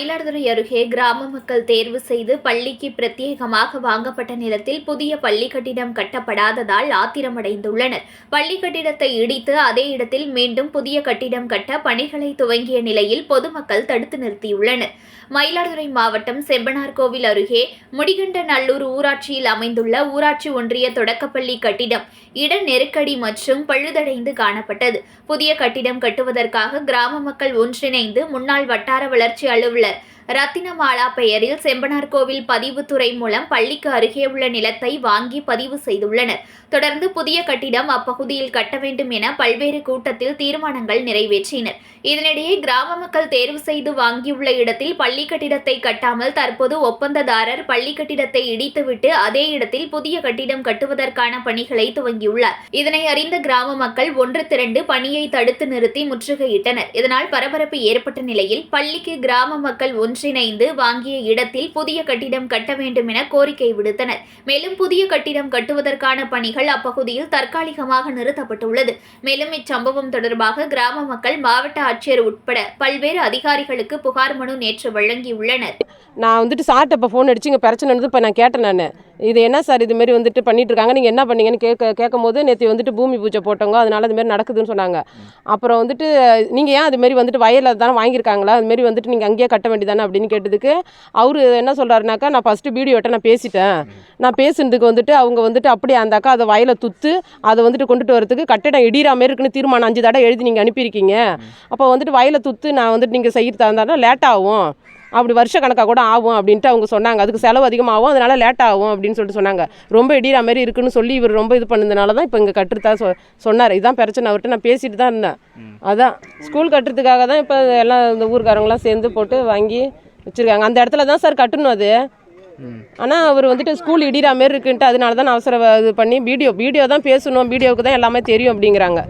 baila. அருகே கிராம மக்கள் தேர்வு செய்து பள்ளிக்கு பிரத்யேகமாக வாங்கப்பட்ட நிலத்தில் புதிய பள்ளி கட்டிடம் கட்டப்படாததால் ஆத்திரமடைந்துள்ளனர். பள்ளி கட்டிடத்தை இடித்து அதே இடத்தில் மீண்டும் புதிய கட்டிடம் கட்ட பணிகளை துவங்கிய நிலையில் பொதுமக்கள் தடுத்து நிறுத்தியுள்ளனர். மயிலாடுதுறை மாவட்டம் செம்பனார்கோவில் அருகே முடிகண்டநல்லூர் ஊராட்சியில் அமைந்துள்ள ஊராட்சி ஒன்றிய தொடக்கப்பள்ளி கட்டிடம் இட நெருக்கடி மற்றும் பழுதடைந்து காணப்பட்டது. புதிய கட்டிடம் கட்டுவதற்காக கிராம மக்கள் ஒன்றிணைந்து முன்னாள் வட்டார வளர்ச்சி அலுவலர் ரத்தினமாலா பெயரில் செம்பனார் கோவில் பதிவுத்துறை மூலம் பள்ளிக்கு அருகே உள்ள நிலத்தை வாங்கி பதிவு செய்துள்ளனர். தொடர்ந்து புதிய கட்டிடம் அப்பகுதியில் கட்ட வேண்டும் என பல்வேறு கூட்டத்தில் தீர்மானங்கள் நிறைவேற்றினர். இதனிடையே கிராம மக்கள் தேர்வு செய்து வாங்கியுள்ள இடத்தில் பள்ளி கட்டிடத்தை கட்டாமல் தற்போது ஒப்பந்ததாரர் பள்ளி கட்டிடத்தை இடித்துவிட்டு அதே இடத்தில் புதிய கட்டிடம் கட்டுவதற்கான பணிகளை துவங்கியுள்ளார். இதனை அறிந்த கிராம மக்கள் ஒன்று திரண்டு பணியை தடுத்து நிறுத்தி முற்றுகையிட்டனர். இதனால் பரபரப்பு ஏற்பட்ட நிலையில் பள்ளிக்கு கிராம மக்கள் ஒன்று ஒன்றிணைந்து வாங்கிய இடத்தில் புதிய கட்டிடம் கட்ட வேண்டும் என கோரிக்கை விடுத்தனர். மேலும் புதிய கட்டிடம் கட்டுவதற்கான பணிகள் அப்பகுதியில் தற்காலிகமாக நிறுத்தப்பட்டுள்ளது. மேலும் இச்சம்பவம் தொடர்பாக கிராம மக்கள் மாவட்ட ஆட்சியர் உட்பட பல்வேறு அதிகாரிகளுக்கு புகார் மனு நேற்று வழங்கியுள்ளனர். நான் வந்துட்டு சார்ட்ட இப்போ ஃபோன் அடிச்சு இங்கே பிரச்சனை வந்து இப்போ நான் கேட்டேன் நான். இது என்ன சார் இது மாதிரி வந்துட்டு பண்ணிட்டு இருக்காங்க நீங்கள் என்ன பண்ணீங்கன்னு கேட்க கேட்கும் போது நேற்று வந்துட்டு பூமி பூஜை போட்டவங்க அதனால அது மாதிரி நடக்குதுன்னு சொன்னாங்க. அப்புறம் வந்துட்டு நீங்கள் ஏன் அது மாதிரி வந்துட்டு வயலில் தானே வாங்கியிருக்காங்களா? அது மாதிரி வந்துட்டு நீங்கள் அங்கேயே கட்ட வேண்டியதானே அப்படின்னு கேட்டதுக்கு அவர் என்ன சொல்கிறாருனாக்கா நான் ஃபஸ்ட்டு வீடியோட்ட நான் பேசிட்டேன். நான் பேசுனதுக்கு வந்துட்டு அவங்க வந்துட்டு அப்படியே அந்த அக்கா அதை வயலை துத்து அதை வந்துட்டு கொண்டுட்டு வரதுக்கு கட்டிடம் இடிகிற மாதிரி இருக்குன்னு தீர்மானம் அஞ்சு தடவை எழுதி நீங்கள் அனுப்பியிருக்கீங்க. அப்போ வந்துட்டு வயலை துத்து நான் வந்துட்டு நீங்கள் செய்யறதா இருந்தாலும் லேட் ஆகும். அப்படி வருஷ கணக்காக கூட ஆகும் அப்படின்ட்டு அவங்க சொன்னாங்க. அதுக்கு செலவு அதிகமாகும் அதனால லேட் ஆகும் அப்படின்னு சொல்லிட்டு சொன்னாங்க. ரொம்ப இடிகிற மாதிரி இருக்குன்னு சொல்லி இவர் ரொம்ப இது பண்ணதுனால தான் இப்போ இங்கே கட்டுறதா சொ சொன்னார். இதுதான் பிரச்சனை. அவர்கிட்ட நான் பேசிட்டு தான் இருந்தேன். அதான். ஸ்கூல் கட்டுறதுக்காக தான் இப்போ எல்லாம் இந்த ஊர்க்காரங்களாம் சேர்ந்து போட்டு வாங்கி வச்சுருக்காங்க. அந்த இடத்துல தான் சார் கட்டணும் அது. ஆனால் அவர் வந்துட்டு ஸ்கூல் இடிகிற மாதிரி இருக்குன்ட்டு அதனால தான் நான் அவசர இது பண்ணி வீடியோ வீடியோ தான் பேசணும். வீடியோவுக்கு தான் எல்லாமே தெரியும் அப்படிங்கிறாங்க.